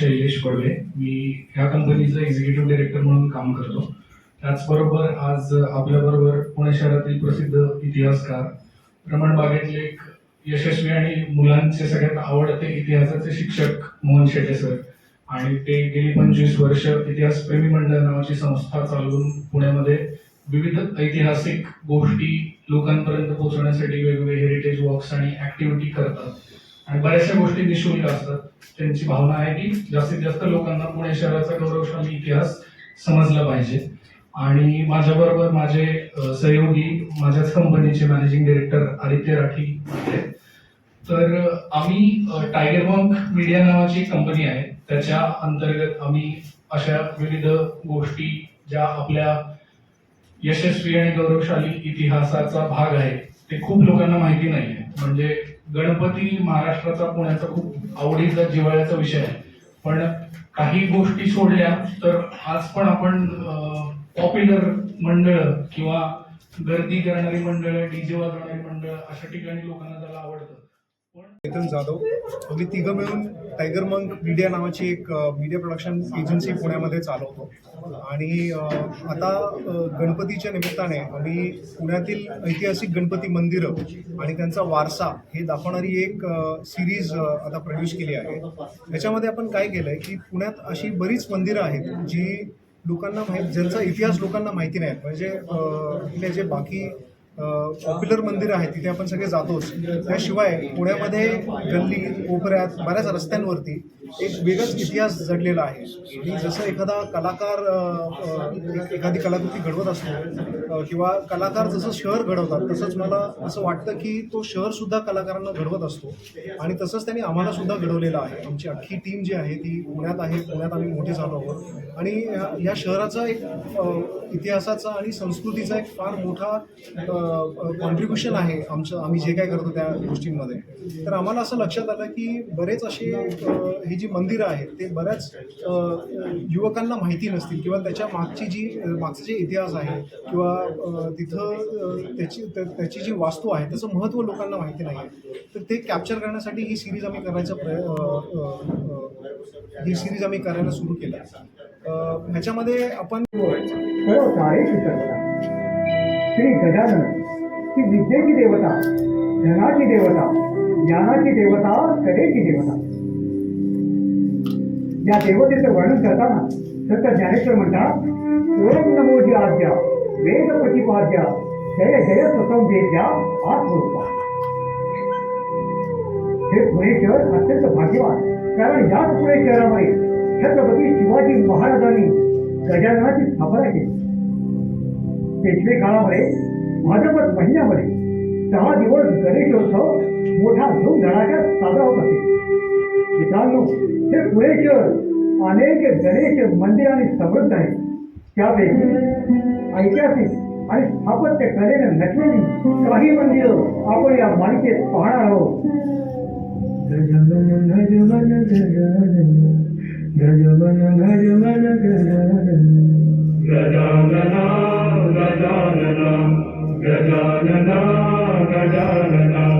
शैलेश पडवे मी ह्या कंपनीचं executive director म्हणून काम करतो. त्याचबरोबर आज आपल्याबरोबर पुणे शहरातील प्रसिद्ध इतिहासकार रमण बागेतले एक यशस्वी आणि मुलांचे सगळ्यात आवडते इतिहासाचे शिक्षक मोहन शेटे सर. आणि ते गेली पंचवीस वर्ष इतिहास प्रेमी मंडळ नावाची संस्था चालवून पुण्यामध्ये विविध ऐतिहासिक गोष्टी लोकांपर्यंत पोहोचवण्यासाठी वेगवेगळे हेरिटेज वॉक्स आणि ऍक्टिव्हिटी करतात. आणि बऱ्याचशा गोष्टी निशुल्क असतात. त्यांची भावना आहे की जास्तीत जास्त लोकांना पुणे शहराचा गौरवशाली इतिहास समजला पाहिजे. आणि माझ्याबरोबर माझे सहयोगी माझ्याच कंपनीचे मॅनेजिंग डिरेक्टर आदित्य राठी तर आम्ही टायगर मंक मीडिया नावाची कंपनी आहे. त्याच्या अंतर्गत आम्ही अशा विविध गोष्टी ज्या आपल्या यशस्वी आणि गौरवशाली इतिहासाचा भाग आहे ते खूप लोकांना माहिती नाही आहे म्हणजे गणपती महाराष्ट्राचा पुण्याचा खूप आवडीचा जिव्हाळ्याचा विषय आहे. पण काही गोष्टी सोडल्या तर आज पण आपण पॉप्युलर मंडळ किंवा गर्दी करणारी मंडळ डीजे वाजवणारी मंडळ अशा ठिकाणी लोकांना त्याला आवडतं. चेतन जाधव. आम्ही तिघं मिळून टायगर मंक मीडिया नावाची एक मीडिया प्रोडक्शन एजन्सी पुण्यामध्ये चालवतो. आणि आता गणपतीच्या निमित्ताने आम्ही पुण्यातील ऐतिहासिक गणपती मंदिरं आणि त्यांचा वारसा हे दाखवणारी एक सिरीज आता प्रोड्यूस केली आहे. त्याच्यामध्ये आपण काय केलं आहे की पुण्यात अशी बरीच मंदिरं आहेत जी लोकांना माहीत ज्यांचा इतिहास लोकांना माहिती नाही म्हणजे इथले जे बाकी पॉप्युलर मंदिर आहे तिथे आपण सगळे जातोच. त्याशिवाय पुण्यामध्ये गल्ली कोपऱ्यात बऱ्याच रस्त्यांवरती एक वेगळाच इतिहास जडलेला आहे. आणि जसं एखादा कलाकार एखादी कलाकृती घडवत असतो किंवा कलाकार जसं शहर घडवतात तसंच मला असं वाटतं की तो शहर सुद्धा कलाकारांना घडवत असतो. आणि तसंच त्यांनी आम्हाला सुद्धा घडवलेलं आहे. आमची अख्खी टीम जी आहे ती पुण्यात आहे. पुण्यात आम्ही मोठे झालो आहोत. आणि ह्या शहराचा एक इतिहासाचा आणि संस्कृतीचा एक फार मोठा कॉन्ट्रीब्युशन आहे आमचं आम्ही जे काय करतो त्या गोष्टींमध्ये. तर आम्हाला असं लक्षात आलं की बरेच असे हे ही जी मंदिरं आहेत ते बऱ्याच युवकांना माहिती नसतील किंवा त्याच्या मागची जी मागचा जे इतिहास आहे किंवा तिथं त्याची त्या- त्याची जी वास्तू आहे त्याचं महत्त्व लोकांना माहिती नाही आहे. तर ते कॅप्चर करण्यासाठी ही सिरीज आम्ही करायचा प्रय ही सिरीज आम्ही करायला सुरू केला ह्याच्यामध्ये आपण सर्व श्री गजानन ही विद्येची देवता धनाची देवता ज्ञानाची देवता कलेची देवता. या देवतेचं वर्णन करताना संत ज्ञानेश्वर म्हणतात ओम नमोजी आद्या वेद प्रतिपाद्या जय जय स्वतम वेद्या आत्मरूपा. हे पुणे शहर अत्यंत भाग्यवान कारण याच पुणे शहरामध्ये छत्रपती शिवाजी महाराजांनी गजाननाची स्थापना केली. पेशवे काळामध्ये भाजपत महिन्यामध्ये सहा दिवस गणेशोत्सव मोठा धूमधडाक्यात साजरा होत असे. मित्रांनो हे पुणे शहर अनेक गणेश मंदिरांनी समृद्ध आहे. त्यापैकी ऐतिहासिक आणि स्थापत्य कलेने नटलेली काही मंदिरं आपण या मालिकेत पाहणार आहोत. गजानन गजानन गजानन गजानन गजानना गजानना गजानना गजानना.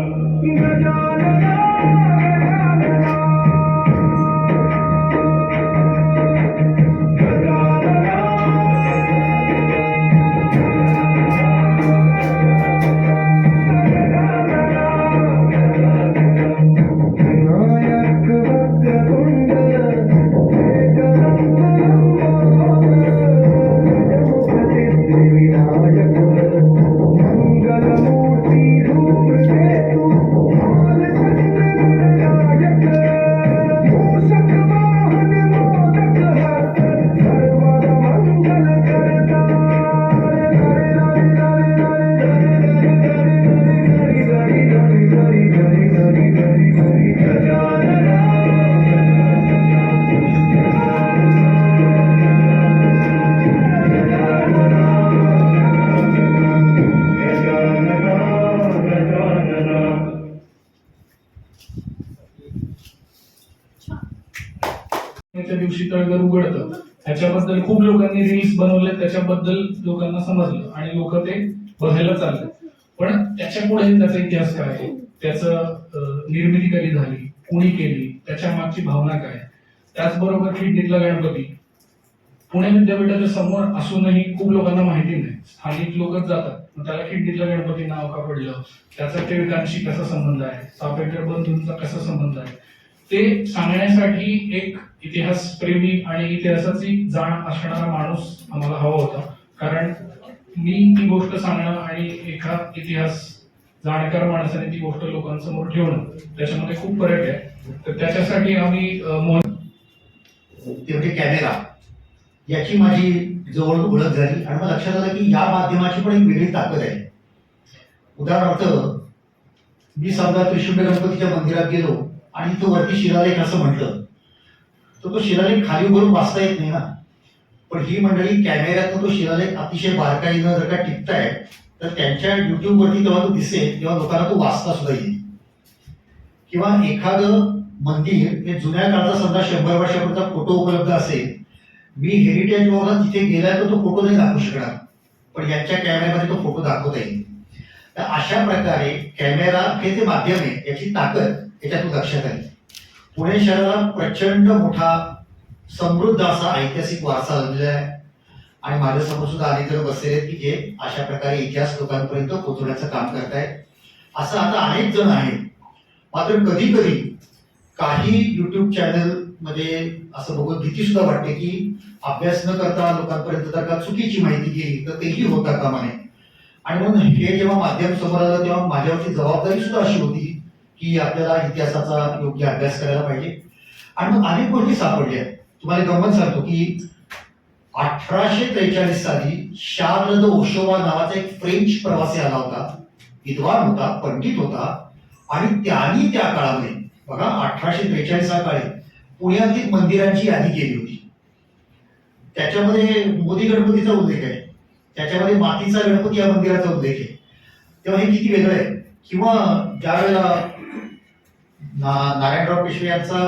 दिवशी तळघर उघडतं. त्याच्याबद्दल खूप लोकांनी रील्स बनवले त्याच्याबद्दल लोकांना समजलं आणि लोक ते बघायला चालले पण त्याच्या पुढे त्याचा इतिहास काय आहे? त्याचं निर्मिती कधी झाली? कुणी केली? त्याच्या मागची भावना काय? त्याचबरोबर खिंडीतला गणपती. पुणे विद्यापीठाच्या समोर असूनही खूप लोकांना माहिती नाही. स्थानिक लोकच जातात. मग त्याला खिंडीतला गणपती नाव का पडलं? त्याचा टिळकांशी कसा संबंध आहे? सापेटर बंधूंचा कसा संबंध आहे? ते सांगण्यासाठी एक इतिहास प्रेमी आणि इतिहासाची जाण असणारा माणूस आम्हाला हवा होता. कारण मी ती गोष्ट सांगणं आणि एका इतिहास जाणकार माणसाने ती गोष्ट लोकांसमोर ठेवणं त्याच्यामध्ये खूप फरक आहे. तर त्याच्यासाठी आम्ही अं, मोहन ते म्हणजे कॅमेरा. याची माझी जवळ ओळख झाली आणि मग लक्षात आलं की या माध्यमाची पण एक वेगळी ताकद आहे. उदाहरणार्थ मी समजा त्रिशुंड गणपतीच्या मंदिरात गेलो. आणि तो वरती शिलालेख असं म्हटलं. तर तो शिलालेख खाली उभारून वाचता येत नाही ना. पण ही मंडळी कॅमेऱ्यातनं तो शिलालेख अतिशय बारकाईनं जर का टिकताय तर त्यांच्या युट्यूबवरती तेव्हा तो दिसेल तेव्हा लोकांना तो वाचता सुद्धा येईल. किंवा एखादं मंदिर हे जुन्या काळाचा समजा शंभर वर्षापूर्वीचा फोटो उपलब्ध असेल मी हेरिटेज वॉकला तिथे गेलाय तर तो फोटो नाही दाखवू शकणार. पण यांच्या कॅमेऱ्यामध्ये तो फोटो दाखवता येईल. तर अशा प्रकारे कॅमेरा हे जे माध्यम आहे याची ताकद याच्यातून लक्षात आली. पुणे शहराला प्रचंड मोठा समृद्ध असा ऐतिहासिक वारसा लाभलेला आहे. आणि माझ्यासमोर सुद्धा अनेक जण बसलेले आहेत की जे अशा प्रकारे इतिहास लोकांपर्यंत पोहोचवण्याचं काम करतायत. असं आता अनेक जण आहेत. मात्र कधी कधी काही युट्यूब चॅनलमध्ये असं बघून भीती सुद्धा वाटते की अभ्यास न करता लोकांपर्यंत जर का चुकीची माहिती गेली तर तेही होता कामा नये. आणि म्हणून हे जेव्हा माध्यम समोर आलं तेव्हा माझ्यावरची जबाबदारी सुद्धा अशी होती की आपल्याला इतिहासाचा योग्य अभ्यास करायला पाहिजे. आणि मग अनेक गोष्टी सापडल्या तुम्हाला गंमत सांगतो की अठराशे त्रेचाळीस साली शार्ल द ओशोवा नावाचा एक फ्रेंच प्रवासी आला होता. विद्वान होता पंडित होता. आणि त्यांनी त्या काळामध्ये बघा अठराशे त्रेचाळीस हा काळी पुण्यातील मंदिरांची यादी केली होती. त्याच्यामध्ये मोदी गणपतीचा उल्लेख आहे. त्याच्यामध्ये मातीचा गणपती या मंदिराचा उल्लेख आहे. तेव्हा हे किती वेगळं आहे. किंवा ज्या वेळेला नारायणराव पेशवे यांचा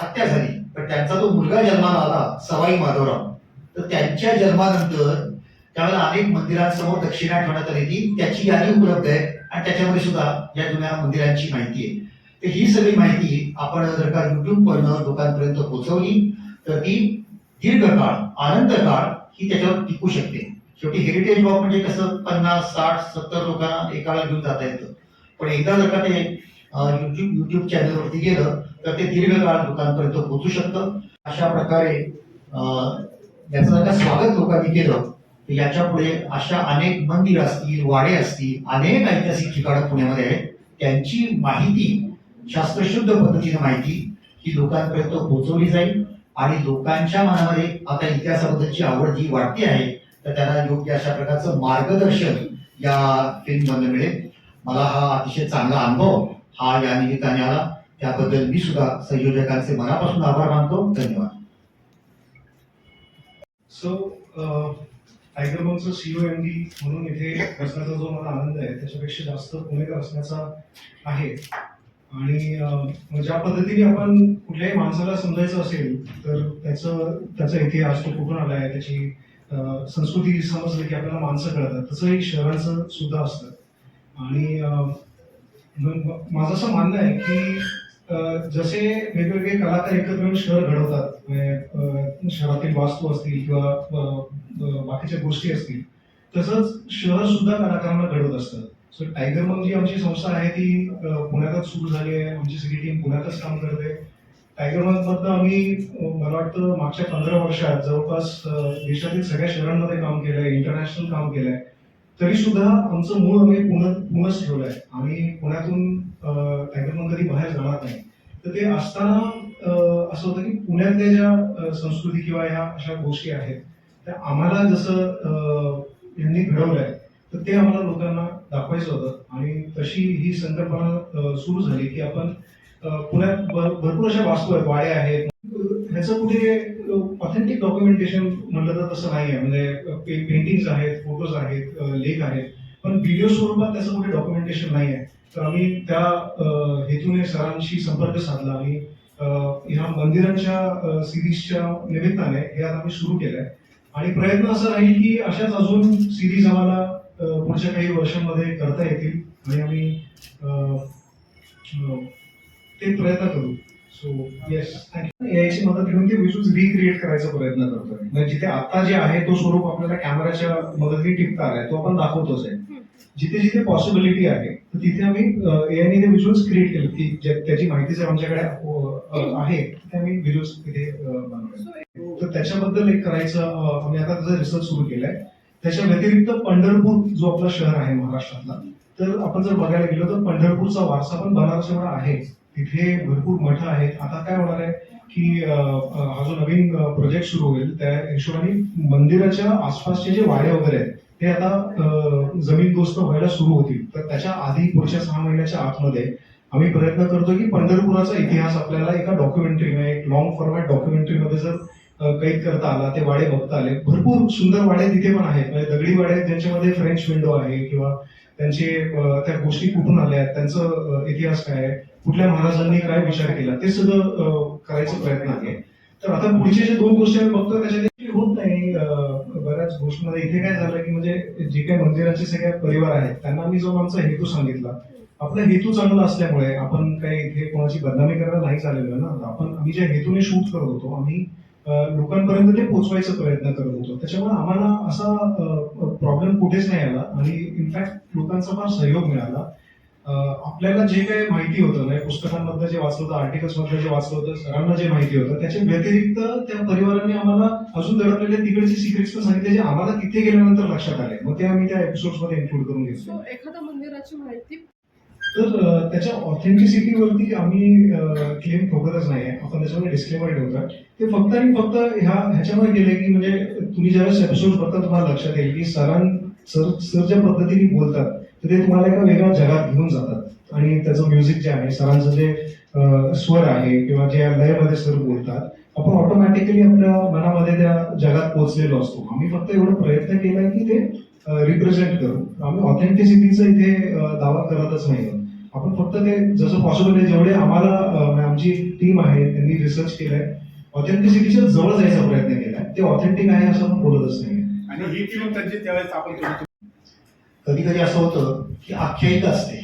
हत्या झाली. पण त्यांचा जो मुलगा जन्माला आला सवाई माधवराव तर त्यांच्या जन्मानंतर त्यावेळेला अनेक मंदिरांसमोर दक्षिणा ठेवण्यात आली ती त्याची यादी उपलब्ध आहे आणि त्याच्यामध्ये सुद्धा या जुन्या मंदिरांची माहिती आहे. तर ही सगळी माहिती आपण जर का युट्यूब वरनं लोकांपर्यंत पोहोचवली तर ती दीर्घकाळ आनंद काळ ही त्याच्यावर टिकू शकते. शेवटी हेरिटेज वॉक म्हणजे कसं? पन्नास साठ सत्तर लोकांना एका घेऊन जाता येतं. पण एकदा जर का ते युट्यूब युट्यूब चॅनलवरती गेलं तर ते दीर्घकाळ लोकांपर्यंत पोहोचू शकतं. अशा प्रकारे याचं जर का स्वागत लोकांनी केलं. तर याच्यापुढे अशा अनेक मंदिर असतील वाडे असतील अनेक ऐतिहासिक ठिकाणं पुण्यामध्ये आहेत. त्यांची माहिती शास्त्रशुद्ध पद्धतीने माहिती ही लोकांपर्यंत पोहोचवली जाईल. आणि लोकांच्या मनामध्ये आता इतिहासाबद्दलची आवड जी वाढती आहे तर त्यांना योग्य अशा प्रकारचं मार्गदर्शन या फिल्म मिळेल. मला हा अतिशय चांगला अनुभव हा या निमित्ताने आला. त्याबद्दल मी सुद्धा संयोजकांचे मनापासून आभार मानतो. धन्यवाद. सो टायगर बॉलचं सीओ एम डी म्हणून इथे असण्याचा जो मला आनंद आहे त्याच्यापेक्षा जास्त पुणेकर असण्याचा आहे. आणि uh, ज्या पद्धतीने आपण कुठल्याही माणसाला समजायचं असेल तर त्याचं त्याचा इतिहास तो कुठून आला आहे त्याची uh, संस्कृती समजली की आपल्याला माणसं कळतात. तसंही शहरांचं सुद्धा असतं. आणि uh, माझं असं मानणं आहे की जसे वेगवेगळे कलाकार एकत्र येऊन शहर घडवतात म्हणजे, शहरातील वास्तू असतील किंवा बाकीच्या गोष्टी असतील तसंच शहर सुद्धा कलाकारांना घडवत असतं. सो टायगर मग जी आमची संस्था आहे ती पुण्यातच सुरू झाली आहे. आमची सगळी टीम पुण्यातच काम करते. टायगर मंथ आम्ही मला वाटतं मागच्या पंधरा वर्षात जवळपास देशातील सगळ्या शहरांमध्ये काम केलंय इंटरनॅशनल काम केलंय. तरी सुद्धा आमचं मूळ आम्ही पुणे ठेवलं आहे. आम्ही पुण्यातून अं, टायगर कधी बाहेर जाणार नाही. तर ते असताना असं होतं की पुण्यातल्या ज्या संस्कृती किंवा ह्या अशा गोष्टी आहेत त्या आम्हाला जसं यांनी घडवलंय तर ते आम्हाला लोकांना दाखवायचं होतं. आणि तशी ही संकल्पना सुरू झाली की आपण पुण्यात भरपूर अशा वास्तू आहेत वाड्या आहेत. ह्याचं कुठे ऑथेंटिक डॉक्युमेंटेशन म्हटलं तर तसं नाही आहे म्हणजे पेंटिंग्स आहेत फोटोज आहेत लेख आहेत. पण व्हिडिओ स्वरूपात त्याचं कुठे डॉक्युमेंटेशन नाही आहे तर आम्ही त्या हेतूने सरांशी संपर्क साधला. आणि ह्या मंदिरांच्या सिरीजच्या निमित्ताने हे आता आम्ही सुरू केलंय. आणि प्रयत्न असा राहील की अशाच अजून सिरीज आम्हाला पुढच्या काही वर्षांमध्ये करता येतील. आणि आम्ही ते प्रयत्न करू. सो येस याची मदत घेऊन ते विज्युअल्स रिक्रिएट करायचा प्रयत्न करतोय म्हणजे जिथे आता जे आहे तो स्वरूप आपल्याला कॅमेराच्या मदतीने टिपता आलाय तो आपण दाखवतोच आहे. जिथे जिथे पॉसिबिलिटी आहे तर तिथे आम्ही एआयने ते विज्युअल्स क्रिएट केले. की त्याची माहिती जर आमच्याकडे आहे तिथे आम्ही व्हिज्युअल्स तिथे बनवले. तर त्याच्याबद्दल एक करायचं आम्ही आता त्याचा रिसर्च सुरू केलाय. त्याच्या व्यतिरिक्त पंढरपूर जो आपला शहर आहे महाराष्ट्रातला तर आपण जर बघायला गेलो तर पंढरपूरचा वारसा पण बनारस एवढा आहे. तिथे भरपूर मठ आहेत. आता काय होणार आहे की हा जो नवीन प्रोजेक्ट सुरू होईल त्या हिशोबाने मंदिराच्या आसपासचे जे वाडे वगैरे आहेत ते आता जमीन दोस्त व्हायला सुरू होतील. तर त्याच्या आधी पुढच्या सहा महिन्याच्या आतमध्ये आम्ही प्रयत्न करतो की पंढरपुराचा इतिहास आपल्याला एका डॉक्युमेंटरी एक लॉंग फॉर्मॅट डॉक्युमेंटरीमध्ये जर कैद करता आला ते वाडे बघता आले. भरपूर सुंदर वाडे तिथे पण आहेत. म्हणजे दगडी वाडे आहेत ज्यांच्यामध्ये फ्रेंच विंडो आहे किंवा त्यांचे त्या गोष्टी कुठून आल्या आहेत त्यांचं इतिहास काय आहे. कुठल्या महाराजांनी काय विचार केला ते सगळं करायचा प्रयत्न आहे. तर आता पुढचे जे दोन गोष्टी आम्ही बघतो त्याच्यात होत नाही बऱ्याच गोष्टीमध्ये इथे काय झालं की म्हणजे जे काही मंदिराचे सगळे परिवार आहेत त्यांना आम्ही जो आमचा हेतू सांगितला आपला हेतू चांगला असल्यामुळे आपण काही इथे कोणाची बदनामी करायला नाही चाललेलो ना. आपण आम्ही ज्या हेतूने शूट करत होतो आम्ही लोकांपर्यंत ते पोहोचवायचा प्रयत्न करत होतो. त्याच्यामुळे आम्हाला असा प्रॉब्लेम कुठेच नाही आला आणि इनफॅक्ट लोकांचा फार सहयोग मिळाला. आपल्याला जे काही माहिती होतं म्हणजे पुस्तकांमधलं जे वाचलं होतं आर्टिकल्स मधलं जे वाचलं होतं सरांना जे माहिती होतं त्याच्या व्यतिरिक्त त्या परिवारांनी आम्हाला अजून दडपलेले तिकडचे सिक्रेट्स पण सांगितले जे आम्हाला तिथे गेल्यानंतर लक्षात आले. मग ते आम्ही त्या एपिसोड्समध्ये इन्क्लूड करून घेतले. सो एखाद्या मंदिराची माहिती? तर त्याच्या ऑथेंटिसिटीवरती आम्ही क्लेम ठोकतच नाही. आहे आपण त्याच्यामध्ये डिस्क्लेमर ठेवतात ते फक्त आणि फक्त ह्या ह्याच्यामध्ये गेले की म्हणजे तुम्ही ज्यावेळेस एपिसोड बघता तुम्हाला लक्षात येईल की सरां सर सर ज्या पद्धतीने बोलतात तर ते तुम्हाला एका वेगळ्या जगात घेऊन जातात. आणि त्याचं म्युझिक जे आहे सरांचं जे स्वर आहे किंवा जे लयमध्ये सर बोलतात आपण ऑटोमॅटिकली आपल्या मनामध्ये त्या जगात पोहोचलेलो असतो. आम्ही फक्त एवढं प्रयत्न केला की ते रिप्रेझेंट करू. आम्ही ऑथेंटिसिटीचा इथे दावा करतच नाही आहोत. आपण फक्त ते जसं पॉसिबल आहे जेवढे आम्हाला म्हणजे आमची टीम आहे त्यांनी रिसर्च केलाय ऑथेंटिसिटीच्या जवळ जायचा प्रयत्न केलाय. ते ऑथेंटिक आहे असं आपण बोलतच नाही आणि ही टीम त्यांची त्यावेळेस आपण कधी कधी असं होतं की आख्यायिका असते.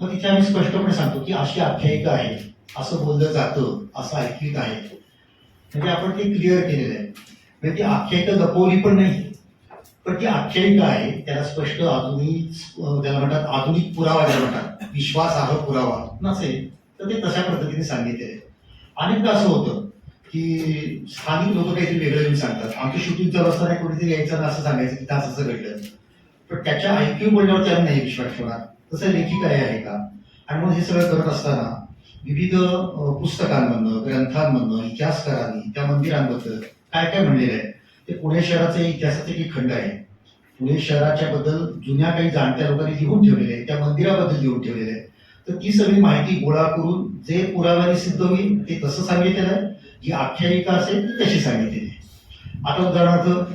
मग तिथे आम्ही स्पष्टपणे सांगतो की अशी आख्यायिका आहे असं बोललं जातं असं ऐकलीत आहे. म्हणजे आपण ते क्लिअर केलेलं आहे. म्हणजे ती आख्यायिका लपवली पण नाही. पण ती आख्यायिका आहे त्याला स्पष्ट आधुनिक त्याला म्हणतात आधुनिक पुरावा ज्याला म्हणतात विश्वासार्ह पुरावा नसेल तर ते तशा पद्धतीने सांगितलेलं आहे. अनेकदा असं होतं की स्थानिक लोक काहीतरी वेगळं येऊन सांगतात. आमचं शूटिंग चालू असताना कोणीतरी यायचं असं सांगायचं की तास असं घडलं. पण त्याच्या ऐक्यू बोलण्यावर त्याला नाही विश्वास ठेवणार तसं लेखी काय आहे का? आणि मग हे सगळं करत असताना विविध पुस्तकांमधनं ग्रंथांमधनं इतिहासकारांनी त्या मंदिरांबद्दल काय काय म्हणलेलं आहे? ते पुणे शहराचे इतिहासाचे एक खंड आहे. पुणे शहराच्या बद्दल जुन्या काही जाणत्या लोकांनी लिहून ठेवलेले आहे त्या मंदिराबद्दल लिहून ठेवलेले आहे. तर ती सगळी माहिती गोळा करून जे पुराव्याने सिद्ध होईल ते तसं सांगितलेलं आहे. जी आख्यायिका असेल ती तशी सांगितलेली आहे. आता उदाहरणार्थ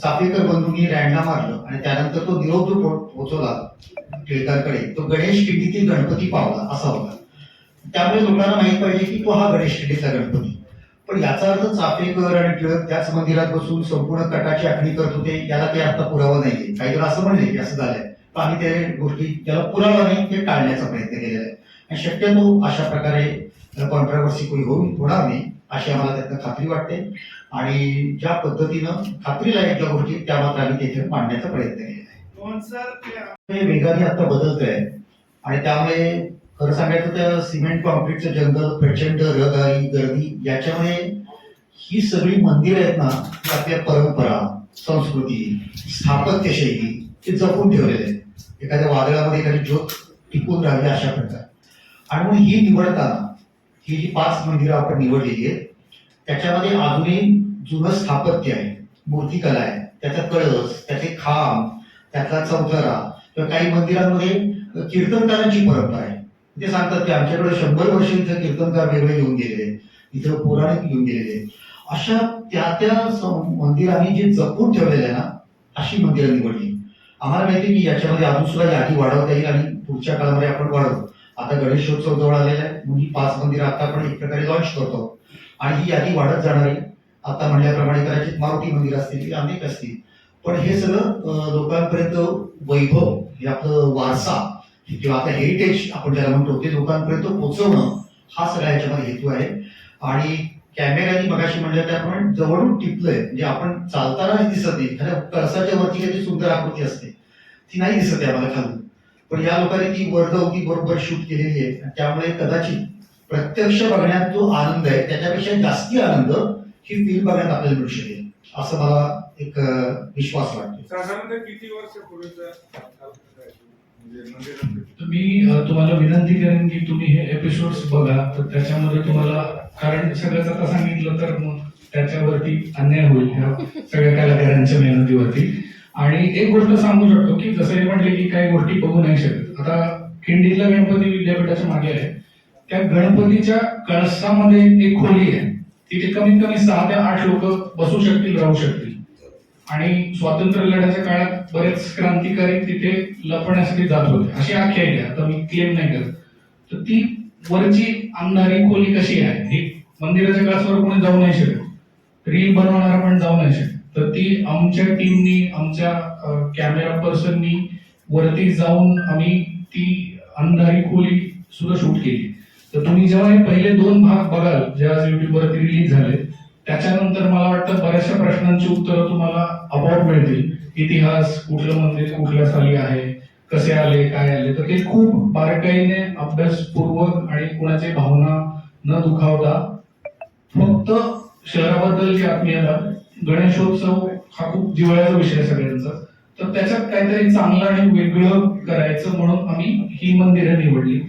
चाफेकर बंधूंनी रँडा मारलं आणि त्यानंतर तो निरोप जो पोहोचवला टिळकांकडे. तो गणेश किंडीतील गणपती पावला असा होता. त्यामुळे लोकांना माहीत पाहिजे की तो हा गणेश किंडीतला गणपती. पण याचा अर्थ चाफेकर आणि टिळक त्याच मंदिरात बसून संपूर्ण कटाची आखणी करत होते याला ते आता पुरावा नाहीये. काही जण असं म्हणले की असं झालंय. पण आम्ही त्या गोष्टी ज्याला पुरावा नाही ते टाळण्याचा प्रयत्न केलेला आहे. आणि शक्यतो अशा प्रकारे कॉन्ट्रावर्सी कोणी होऊन होणार नाही. अशी आम्हाला त्यातनं खात्री वाटते. आणि ज्या पद्धतीनं खात्रीलायक ज्या गोष्टी आहेत, त्या मात्र आम्ही तिथे मांडण्याचा प्रयत्न केलेला आहे. हे वेगाने आता बदलतंय. आणि त्यामुळे खरं सांगायचं तर सिमेंट कॉन्क्रीटचं जंगल प्रचंड रहदारी गर्दी याच्यामुळे ही सगळी मंदिरं आहेत ना ही आपल्या परंपरा संस्कृती स्थापत्यशैली हे जपून ठेवलेले आहेत. एखाद्या वादळामध्ये एखादी ज्योत टिकून राहावी अशा प्रकारे. आणि मग ही निवडताना ही जी पाच मंदिरं आपण निवडलेली आहेत त्याच्यामध्ये अजूनही जुनं स्थापत्य आहे. मूर्तिकला आहे. त्याचा कळस त्याचे खांब त्यातला चौथरा किंवा काही मंदिरांमध्ये कीर्तनकारांची परंपरा आहे. ते सांगतात की आमच्याकडे शंभर वर्ष इथं कीर्तनकार वेगळे येऊन गेलेले इथं पौराणिक येऊन गेलेले अशा त्या त्या मंदिरांनी जे जपून ठेवलेलं आहे ना अशी मंदिरं निवडली. आम्हाला माहिती की याच्यामध्ये अजून सुद्धा यादी वाढवता येईल आणि पुढच्या काळामध्ये आपण वाढवू. आता गणेशोत्सव जवळ आलेला आहे. म्हणून ही पाच मंदिरं आता आपण एक प्रकारे लॉन्च करतो. आणि ही यादी वाढत जाणार आहे. आता म्हणल्याप्रमाणे कदाचित मारुती मंदिर असतील की अनेक असतील. पण हे सगळं लोकांपर्यंत वैभव हे आपलं वारसा किंवा आता हेरिटेज आपण ज्याला म्हणतो ते लोकांपर्यंत पोहोचवणं हा सगळा याच्यामध्ये हेतू आहे. आणि कॅमेऱ्यानी मगाशी म्हणलं त्याप्रमाणे जवळून टिपलंय. म्हणजे आपण चालताना दिसत नाही. एखाद्या कळसाच्या वरती काही सुंदर आकृती असते. ती नाही दिसत आहे आम्हाला खालून. पण या लोकांनी ती वरगवती बरोबर शूट केलेली आहे. त्यामुळे कदाचित प्रत्यक्ष बघण्यात जो आनंद आहे त्याच्यापेक्षा जास्ती आनंद ही फिल्म बघण्यात आपल्याला मिळू शकेल. असं मला एक विश्वास वाटतो. साधारणतः किती म्हणजे मी अ, तुम्हाला विनंती करेन की तुम्ही हे एपिसोड्स बघा. तर त्याच्यामध्ये तुम्हाला कारण सगळंच आता सांगितलं तर मग त्याच्यावरती अन्याय होईल ह्या सगळ्या कलाकारांच्या मेहनतीवरती. आणि एक गोष्ट सांगू शकतो की जसं हे म्हटले की काही गोष्टी बघू नाही शकत. आता खिंडीतल्या गणपती विद्यापीठाच्या मागे आहे. त्या गणपतीच्या कळसामध्ये एक खोली आहे. तिथे कमीत कमी सहा ते आठ लोक बसू शकतील राहू शकतील. आणि स्वातंत्र्य लढ्याच्या काळात बरेच क्रांतिकारी तिथे लपण्यासाठी जात होते. अशी आख्यायिका आहे. आता मी क्लेम नाही करत. तर ती वरची अंधारी खोली कशी आहे? ही मंदिराच्या काचावर कोणी जाऊ नाही शकत. रील बनवणारा पण जाऊ नाही शकत. तर ती आमच्या टीमनी आमच्या कॅमेरा पर्सननी वरती जाऊन आम्ही ती अंधारी खोली सुद्धा शूट केली. तर तुम्ही जेव्हा हे पहिले दोन भाग बघाल जे आज युट्यूबवरती रिलीज झाले त्याच्यानंतर मला वाटतं बऱ्याचशा प्रश्नांची उत्तरं तुम्हाला अबाउट मिळतील. इतिहास कुठलं मंदिर कुठल्या साली आहे कसे आले काय आले. तर ते खूप बारकाईने अभ्यासपूर्वक आणि कुणाची भावना न दुखावता फक्त शहराबद्दलची आत्मीयता गणेशोत्सव हा खूप जिव्हाळ्याचा विषय आहे सगळ्यांचा. तर त्याच्यात काहीतरी चांगलं आणि वेगळं करायचं म्हणून आम्ही ही मंदिरं निवडली.